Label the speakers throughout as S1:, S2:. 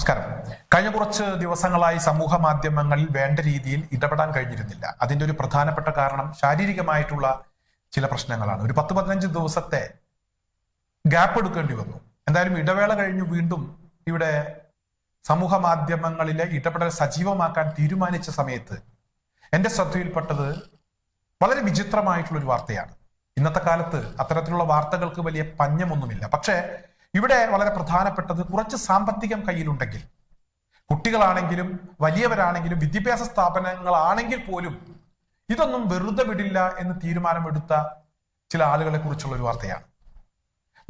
S1: നമസ്കാരം. കഴിഞ്ഞ കുറച്ച് ദിവസങ്ങളായി സമൂഹ മാധ്യമങ്ങളിൽ വേണ്ട രീതിയിൽ ഇടപെടാൻ കഴിഞ്ഞിരുന്നില്ല. അതിന്റെ ഒരു പ്രധാനപ്പെട്ട കാരണം ശാരീരികമായിട്ടുള്ള ചില പ്രശ്നങ്ങളാണ്. ഒരു പത്ത് പതിനഞ്ച് ദിവസത്തെ ഗ്യാപ്പ് എടുക്കേണ്ടി വന്നു. എന്തായാലും ഇടവേള കഴിഞ്ഞു വീണ്ടും ഇവിടെ സമൂഹ മാധ്യമങ്ങളിലെ ഇടപെടൽ സജീവമാക്കാൻ തീരുമാനിച്ച സമയത്ത് എന്റെ ശ്രദ്ധയിൽപ്പെട്ടത് വളരെ വിചിത്രമായിട്ടുള്ള ഒരു വാർത്തയാണ്. ഇന്നത്തെ കാലത്ത് അത്തരത്തിലുള്ള വാർത്തകൾക്ക് വലിയ പഞ്ഞമൊന്നുമില്ല. പക്ഷേ ഇവിടെ വളരെ പ്രധാനപ്പെട്ടത് കുറച്ച് സാമ്പത്തികം കയ്യിലുണ്ടെങ്കിൽ. കുട്ടികളാണെങ്കിലും വലിയവരാണെങ്കിലും വിദ്യാഭ്യാസ സ്ഥാപനങ്ങളാണെങ്കിൽ പോലും ഇതൊന്നും വെറുതെ വിടില്ല എന്ന് തീരുമാനമെടുത്ത ചില ആളുകളെ കുറിച്ചുള്ള ഒരു വാർത്തയാണ്.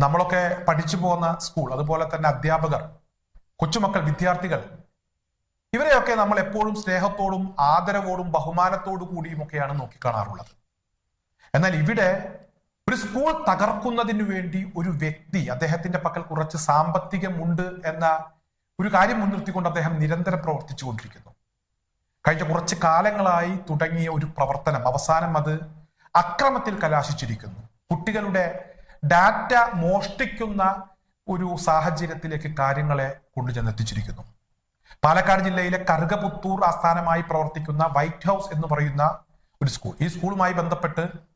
S1: നമ്മളൊക്കെ പഠിച്ചു പോകുന്ന സ്കൂൾ അതുപോലെ തന്നെ അധ്യാപകർ കൊച്ചുമക്കൾ വിദ്യാർത്ഥികൾ ഇവരെയൊക്കെ നമ്മൾ എപ്പോഴും സ്നേഹത്തോടും ആദരവോടും ബഹുമാനത്തോടു കൂടിയുമൊക്കെയാണ് നോക്കിക്കാണാറുള്ളത്. എന്നാൽ ഇവിടെ ഒരു സ്കൂൾ തകർക്കുന്നതിന് വേണ്ടി ഒരു വ്യക്തി അദ്ദേഹത്തിന്റെ പക്കൽ കുറച്ച് സാമ്പത്തികമുണ്ട് എന്ന ഒരു കാര്യം മുൻനിർത്തിക്കൊണ്ട് അദ്ദേഹം നിരന്തരം പ്രവർത്തിച്ചു കൊണ്ടിരിക്കുന്നു കഴിഞ്ഞ കുറച്ച് കാലങ്ങളായി തുടങ്ങിയ ഒരു പ്രവർത്തനം അവസാനം അത് അക്രമത്തിൽ കലാശിച്ചിരിക്കുന്നു. കുട്ടികളുടെ ഡാറ്റ മോഷ്ടിക്കുന്ന ഒരു സാഹചര്യത്തിലേക്ക് കാര്യങ്ങളെ കൊണ്ടുചെന്നെത്തിച്ചിരിക്കുന്നു. പാലക്കാട് ജില്ലയിലെ കറുകപുത്തൂർ ആസ്ഥാനമായി പ്രവർത്തിക്കുന്ന വൈറ്റ് ഹൗസ് എന്ന് പറയുന്ന ഒരു സ്കൂൾ. ഈ സ്കൂളുമായി ബന്ധപ്പെട്ട്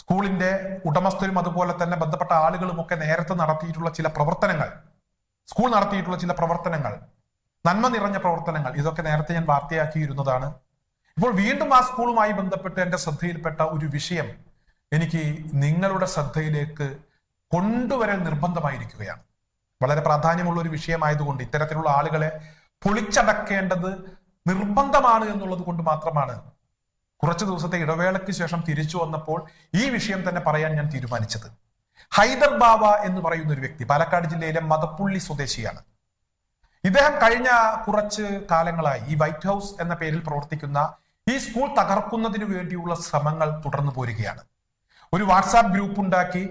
S1: സ്കൂളിന്റെ ഉടമസ്ഥരും അതുപോലെ തന്നെ ബന്ധപ്പെട്ട ആളുകളും ഒക്കെ നേരത്തെ നടത്തിയിട്ടുള്ള ചില പ്രവർത്തനങ്ങൾ സ്കൂൾ നടത്തിയിട്ടുള്ള ചില പ്രവർത്തനങ്ങൾ നന്മ നിറഞ്ഞ പ്രവർത്തനങ്ങൾ ഇതൊക്കെ നേരത്തെ ഞാൻ വാർത്തയാക്കിയിരുന്നതാണ്. ഇപ്പോൾ വീണ്ടും ആ സ്കൂളുമായി ബന്ധപ്പെട്ട് എന്റെ ശ്രദ്ധയിൽപ്പെട്ട ഒരു വിഷയം എനിക്ക് നിങ്ങളുടെ ശ്രദ്ധയിലേക്ക് കൊണ്ടുവരൽ നിർബന്ധമായിരിക്കുകയാണ്. വളരെ പ്രാധാന്യമുള്ള ഒരു വിഷയമായതുകൊണ്ട് ഇത്തരത്തിലുള്ള ആളുകളെ പൊളിച്ചടക്കേണ്ടത് നിർബന്ധമാണ് എന്നുള്ളത് കൊണ്ട് മാത്രമാണ് കുറച്ചു ദിവസത്തെ ഇടവേളയ്ക്ക് ശേഷം തിരിച്ചു വന്നപ്പോൾ ഈ വിഷയം തന്നെ പറയാൻ ഞാൻ തീരുമാനിച്ചത്. ഹൈദർ ബാബ എന്ന് പറയുന്ന ഒരു വ്യക്തി പാലക്കാട് ജില്ലയിലെ മതപ്പുള്ളി സ്വദേശിയാണ്. ഇദ്ദേഹം കഴിഞ്ഞ കുറച്ച് കാലങ്ങളായി ഈ വൈറ്റ് ഹൗസ് എന്ന പേരിൽ പ്രവർത്തിക്കുന്ന ഈ സ്കൂൾ തകർക്കുന്നതിന് വേണ്ടിയുള്ള ശ്രമങ്ങൾ തുടർന്നു പോരുകയാണ്. ഒരു വാട്സാപ്പ് ഗ്രൂപ്പ് ഉണ്ടാക്കി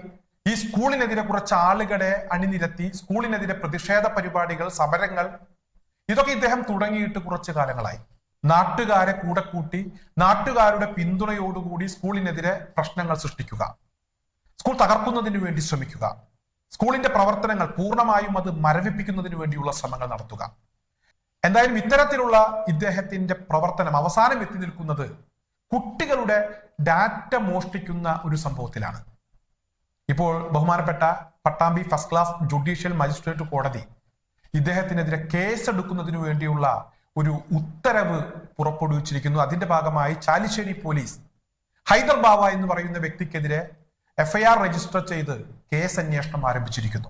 S1: ഈ സ്കൂളിനെതിരെ കുറച്ച് ആളുകളെ അണിനിരത്തി സ്കൂളിനെതിരെ പ്രതിഷേധ പരിപാടികൾ സമരങ്ങൾ ഇതൊക്കെ ഇദ്ദേഹം തുടങ്ങിയിട്ട് കുറച്ച് കാലങ്ങളായി. നാട്ടുകാരെ കൂടെ കൂട്ടി നാട്ടുകാരുടെ പിന്തുണയോടുകൂടി സ്കൂളിനെതിരെ പ്രശ്നങ്ങൾ സൃഷ്ടിക്കുക. സ്കൂൾ തകർക്കുന്നതിന് വേണ്ടി ശ്രമിക്കുക. സ്കൂളിന്റെ പ്രവർത്തനങ്ങൾ പൂർണമായും അത് മരവിപ്പിക്കുന്നതിന് വേണ്ടിയുള്ള ശ്രമങ്ങൾ നടത്തുക. എന്തായാലും ഇത്തരത്തിലുള്ള ഇദ്ദേഹത്തിന്റെ പ്രവർത്തനം അവസാനം എത്തി നിൽക്കുന്നത് കുട്ടികളുടെ ഡാറ്റ മോഷ്ടിക്കുന്ന ഒരു സംഭവത്തിലാണ്. ഇപ്പോൾ ബഹുമാനപ്പെട്ട Pattambi first class judicial magistrate കോടതി ഇദ്ദേഹത്തിനെതിരെ കേസെടുക്കുന്നതിനു വേണ്ടിയുള്ള ഒരു ഉത്തരവ് പുറപ്പെടുവിച്ചിരിക്കുന്നു. അതിന്റെ ഭാഗമായി ചാലിശ്ശേരി പോലീസ് ഹൈദർ ബാവ എന്ന് പറയുന്ന വ്യക്തിക്കെതിരെ എഫ്ഐആർ രജിസ്റ്റർ ചെയ്ത് കേസ് അന്വേഷണം ആരംഭിച്ചിരിക്കുന്നു.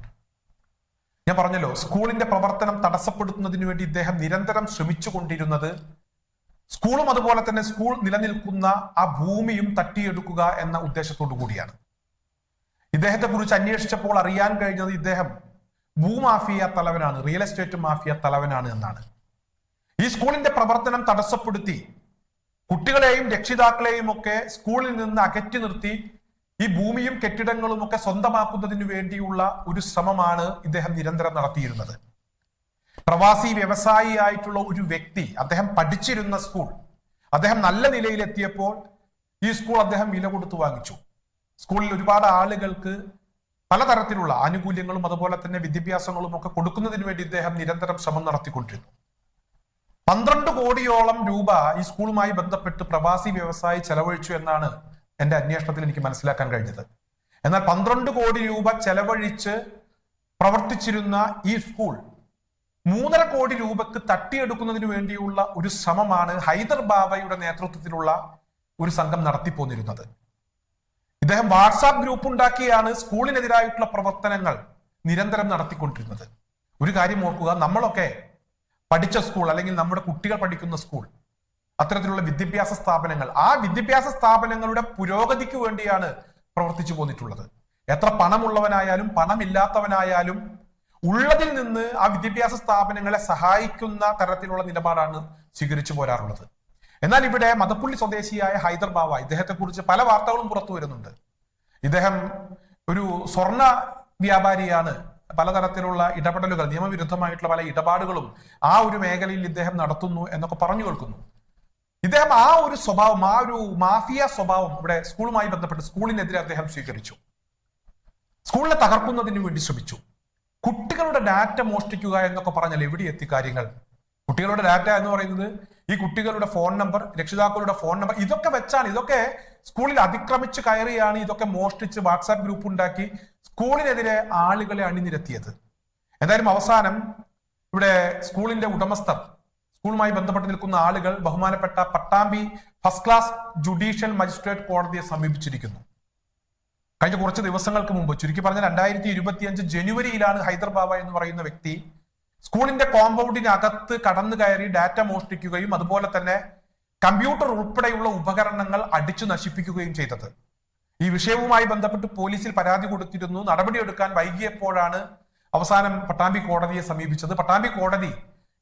S1: ഞാൻ പറഞ്ഞല്ലോ സ്കൂളിന്റെ പ്രവർത്തനം തടസ്സപ്പെടുത്തുന്നതിന് വേണ്ടി ഇദ്ദേഹം നിരന്തരം ശ്രമിച്ചു കൊണ്ടിരുന്നത് സ്കൂളും അതുപോലെ തന്നെ സ്കൂൾ നിലനിൽക്കുന്ന ആ ഭൂമിയും തട്ടിയെടുക്കുക എന്ന ഉദ്ദേശത്തോടു കൂടിയാണ്. ഇദ്ദേഹത്തെ കുറിച്ച് അന്വേഷിച്ചപ്പോൾ അറിയാൻ കഴിഞ്ഞത് ഇദ്ദേഹം ഭൂമാഫിയ തലവനാണ് റിയൽ എസ്റ്റേറ്റ് മാഫിയ തലവനാണ് എന്നാണ്. ഈ സ്കൂളിന്റെ പ്രവർത്തനം തടസ്സപ്പെടുത്തി. കുട്ടികളെയും രക്ഷിതാക്കളെയും ഒക്കെ സ്കൂളിൽ നിന്ന് അകറ്റി നിർത്തി ഈ ഭൂമിയും കെട്ടിടങ്ങളും ഒക്കെ സ്വന്തമാക്കുന്നതിന് വേണ്ടിയുള്ള ഒരു ശ്രമമാണ് ഇദ്ദേഹം നിരന്തരം നടത്തിയിരുന്നത്. പ്രവാസി വ്യവസായി ആയിട്ടുള്ള ഒരു വ്യക്തി അദ്ദേഹം പഠിച്ചിരുന്ന സ്കൂൾ അദ്ദേഹം നല്ല നിലയിലെത്തിയപ്പോൾ ഈ സ്കൂൾ അദ്ദേഹം വില കൊടുത്തു വാങ്ങിച്ചു. സ്കൂളിൽ ഒരുപാട് ആളുകൾക്ക് പലതരത്തിലുള്ള ആനുകൂല്യങ്ങളും അതുപോലെ തന്നെ വിദ്യാഭ്യാസങ്ങളും ഒക്കെ കൊടുക്കുന്നതിന് വേണ്ടി ഇദ്ദേഹം നിരന്തരം ശ്രമം നടത്തിക്കൊണ്ടിരുന്നു. പന്ത്രണ്ട് കോടിയോളം രൂപ ഈ സ്കൂളുമായി ബന്ധപ്പെട്ട് പ്രവാസി വ്യവസായി ചെലവഴിച്ചു എന്നാണ് എന്റെ അന്വേഷണത്തിൽ എനിക്ക് മനസ്സിലാക്കാൻ കഴിഞ്ഞത്. എന്നാൽ പന്ത്രണ്ട് കോടി രൂപ ചെലവഴിച്ച് പ്രവർത്തിച്ചിരുന്ന ഈ സ്കൂൾ മൂന്നര കോടി രൂപക്ക് തട്ടിയെടുക്കുന്നതിന് വേണ്ടിയുള്ള ഒരു ശ്രമമാണ് ഹൈദർ ബാബയുടെ നേതൃത്വത്തിലുള്ള ഒരു സംഘം നടത്തിപ്പോന്നിരുന്നത്. ഇദ്ദേഹം വാട്സാപ്പ് ഗ്രൂപ്പ് ഉണ്ടാക്കിയാണ് സ്കൂളിനെതിരായിട്ടുള്ള പ്രവർത്തനങ്ങൾ നിരന്തരം നടത്തിക്കൊണ്ടിരുന്നത്. ഒരു കാര്യം ഓർക്കുക നമ്മളൊക്കെ പഠിച്ച സ്കൂൾ അല്ലെങ്കിൽ നമ്മുടെ കുട്ടികൾ പഠിക്കുന്ന സ്കൂൾ അത്തരത്തിലുള്ള വിദ്യാഭ്യാസ സ്ഥാപനങ്ങൾ. ആ വിദ്യാഭ്യാസ സ്ഥാപനങ്ങളുടെ പുരോഗതിക്ക് വേണ്ടിയാണ് പ്രവർത്തിച്ചു പോന്നിട്ടുള്ളത്. എത്ര പണമുള്ളവനായാലും പണമില്ലാത്തവനായാലും ഉള്ളതിൽ നിന്ന് ആ വിദ്യാഭ്യാസ സ്ഥാപനങ്ങളെ സഹായിക്കുന്ന തരത്തിലുള്ള നിലപാടാണ് സ്വീകരിച്ചു പോരാറുള്ളത്. എന്നാൽ ഇവിടെ മതപ്പുള്ളി സ്വദേശിയായ ഹൈദർ ബാവ ഇദ്ദേഹത്തെ കുറിച്ച് പല വാർത്തകളും പുറത്തു വരുന്നുണ്ട്. ഇദ്ദേഹം ഒരു സ്വർണ വ്യാപാരിയാണ്. പലതരത്തിലുള്ള ഇടപെടലുകൾ നിയമവിരുദ്ധമായിട്ടുള്ള പല ഇടപാടുകളും ആ ഒരു മേഖലയിൽ ഇദ്ദേഹം നടത്തുന്നു എന്നൊക്കെ പറഞ്ഞു കേൾക്കുന്നു. ഇദ്ദേഹം ആ ഒരു സ്വഭാവം ആ ഒരു മാഫിയ സ്വഭാവം ഇവിടെ സ്കൂളുമായി ബന്ധപ്പെട്ട് സ്കൂളിനെതിരെ അദ്ദേഹം സ്വീകരിച്ചു. സ്കൂളിനെ തകർക്കുന്നതിന് വേണ്ടി ശ്രമിച്ചു. കുട്ടികളുടെ ഡാറ്റ മോഷ്ടിക്കുക എന്നൊക്കെ പറഞ്ഞാൽ എവിടെ എത്തി കാര്യങ്ങൾ? കുട്ടികളുടെ ഡാറ്റ എന്ന് പറയുന്നത് ഈ കുട്ടികളുടെ ഫോൺ നമ്പർ രക്ഷിതാക്കളുടെ ഫോൺ നമ്പർ ഇതൊക്കെ വെച്ചാണ് ഇതൊക്കെ സ്കൂളിൽ അതിക്രമിച്ച് കയറിയാണ് ഇതൊക്കെ മോഷ്ടിച്ച് വാട്സാപ്പ് ഗ്രൂപ്പ് ഉണ്ടാക്കി സ്കൂളിനെതിരെ ആളുകളെ അണിനിരത്തിയത്. എന്തായാലും അവസാനം ഇവിടെ സ്കൂളിന്റെ ഉടമസ്ഥർ സ്കൂളുമായി ബന്ധപ്പെട്ട് നിൽക്കുന്ന ആളുകൾ ബഹുമാനപ്പെട്ട Pattambi first class judicial magistrate കോടതിയെ സമീപിച്ചിരിക്കുന്നു. കഴിഞ്ഞ കുറച്ച് ദിവസങ്ങൾക്ക് മുമ്പ് ചുരുക്കി പറഞ്ഞ രണ്ടായിരത്തി ഇരുപത്തിയഞ്ച് ജനുവരിയിലാണ് ഹൈദർബാബ എന്ന് പറയുന്ന വ്യക്തി സ്കൂളിന്റെ കോമ്പൗണ്ടിനകത്ത് കടന്നു കയറി ഡാറ്റ മോഷ്ടിക്കുകയും അതുപോലെ തന്നെ കമ്പ്യൂട്ടർ ഉൾപ്പെടെയുള്ള ഉപകരണങ്ങൾ അടിച്ചു നശിപ്പിക്കുകയും ചെയ്തത്. ഈ വിഷയവുമായി ബന്ധപ്പെട്ട് പോലീസിൽ പരാതി കൊടുത്തിരുന്നു. നടപടിയെടുക്കാൻ വൈകിയപ്പോഴാണ് അവസാനം പട്ടാമ്പി കോടതിയെ സമീപിച്ചത്. പട്ടാമ്പി കോടതി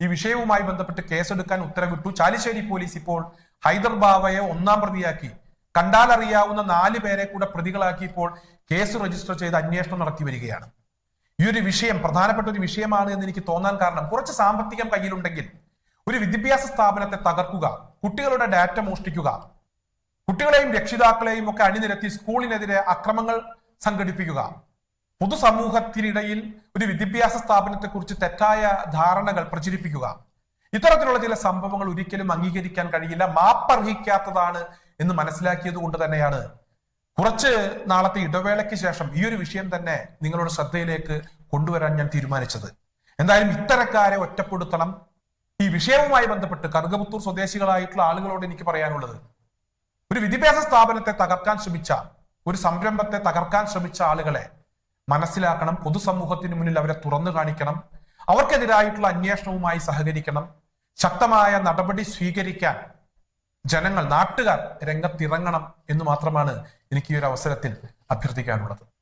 S1: ഈ വിഷയവുമായി ബന്ധപ്പെട്ട് കേസെടുക്കാൻ ഉത്തരവിട്ടു. ചാലിശ്ശേരി പോലീസ് ഇപ്പോൾ ഹൈദർ ബാവയെ ഒന്നാം പ്രതിയാക്കി. കണ്ടാലറിയാവുന്ന നാല് പേരെ കൂടെ പ്രതികളാക്കി ഇപ്പോൾ കേസ് രജിസ്റ്റർ ചെയ്ത് അന്വേഷണം നടത്തി വരികയാണ്. ഈ ഒരു വിഷയം പ്രധാനപ്പെട്ട ഒരു വിഷയമാണ് എന്ന് എനിക്ക് തോന്നാൻ കാരണം കുറച്ച് സാമ്പത്തികം കയ്യിലുണ്ടെങ്കിൽ ഒരു വിദ്യാഭ്യാസ സ്ഥാപനത്തെ തകർക്കുക കുട്ടികളുടെ ഡാറ്റ മോഷ്ടിക്കുക കുട്ടികളെയും രക്ഷിതാക്കളെയും ഒക്കെ അണിനിരത്തി സ്കൂളിനെതിരെ അക്രമങ്ങൾ സംഘടിപ്പിക്കുക. പൊതുസമൂഹത്തിനിടയിൽ ഒരു വിദ്യാഭ്യാസ സ്ഥാപനത്തെക്കുറിച്ച് തെറ്റായ ധാരണകൾ പ്രചരിപ്പിക്കുക. ഇത്തരത്തിലുള്ള ചില സംഭവങ്ങൾ ഒരിക്കലും അംഗീകരിക്കാൻ കഴിയില്ല. മാപ്പർഹിക്കാത്തതാണ് എന്ന് മനസ്സിലാക്കിയത് കൊണ്ട് തന്നെയാണ് കുറച്ച് നാളത്തെ ഇടവേളയ്ക്ക് ശേഷം ഈ ഒരു വിഷയം തന്നെ നിങ്ങളുടെ ശ്രദ്ധയിലേക്ക് കൊണ്ടുവരാൻ ഞാൻ തീരുമാനിച്ചത്. എന്തായാലും ഇത്തരക്കാരെ ഒറ്റപ്പെടുത്തണം. ഈ വിഷയവുമായി ബന്ധപ്പെട്ട് കറുകപുത്തൂർ സ്വദേശികളായിട്ടുള്ള ആളുകളോട് എനിക്ക് പറയാനുള്ളത്. ഒരു വിദ്യാഭ്യാസ സ്ഥാപനത്തെ തകർക്കാൻ ശ്രമിച്ച ഒരു സംരംഭത്തെ തകർക്കാൻ ശ്രമിച്ച ആളുകളെ മനസ്സിലാക്കണം. പൊതുസമൂഹത്തിന് മുന്നിൽ അവരെ തുറന്നു കാണിക്കണം. അവർക്കെതിരായിട്ടുള്ള അന്വേഷണവുമായി സഹകരിക്കണം. ശക്തമായ നടപടി സ്വീകരിക്കാൻ ജനങ്ങൾ നാട്ടുകാർ രംഗത്തിറങ്ങണം എന്ന് മാത്രമാണ് എനിക്ക് ഈ ഒരു അവസരത്തിൽ അഭ്യർത്ഥിക്കാനുള്ളത്.